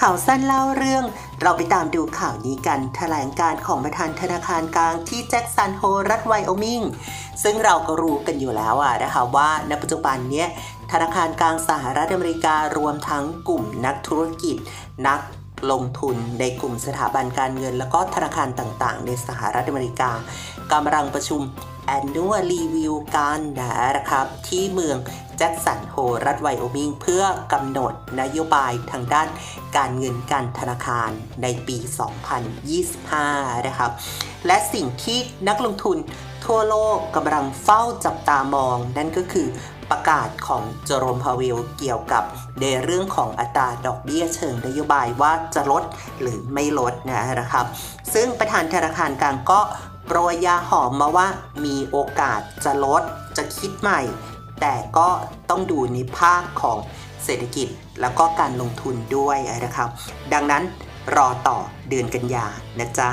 ข่าวสั้นเล่าเรื่อง เราไปตามดูข่าวนี้กันแถลงการของประธานธนาคารกลางที่แจ็คสันโฮรัฐไวโอมิงซึ่งเราก็รู้กันอยู่แล้วอะนะคะว่าในปัจจุบันเนี้ยธนาคารกลางสหรัฐอเมริการวมทั้งกลุ่มนักธุรกิจ นักลงทุนในกลุ่มสถาบันการเงิน แล้วก็ธนาคารต่างๆ ในสหรัฐอเมริกากำลังประชุม annual review กันนะครับที่เมือง แจ็คสันโฮรัฐไวโอมิงเพื่อกำหนดนโยบายทางด้านการเงินการธนาคารในปี 2025 นะครับ และสิ่งที่นักลงทุนทั่วโลกกำลังเฝ้าจับตามอง นั่นก็คือประกาศของเจอโรมพาเวลเกี่ยวกับในเรื่องของอัตราดอกเบี้ยเชิงนโยบายว่าจะลดหรือไม่ลดนะครับ ซึ่งประธานธนาคารกลางก็โปรยยาหอมมาว่ามีโอกาสจะลดจะคิดใหม่ แต่ก็ต้องดูในภาคของเศรษฐกิจแล้วก็การลงทุนด้วยนะครับ ดังนั้นรอต่อเดือนกันยานะจ๊ะ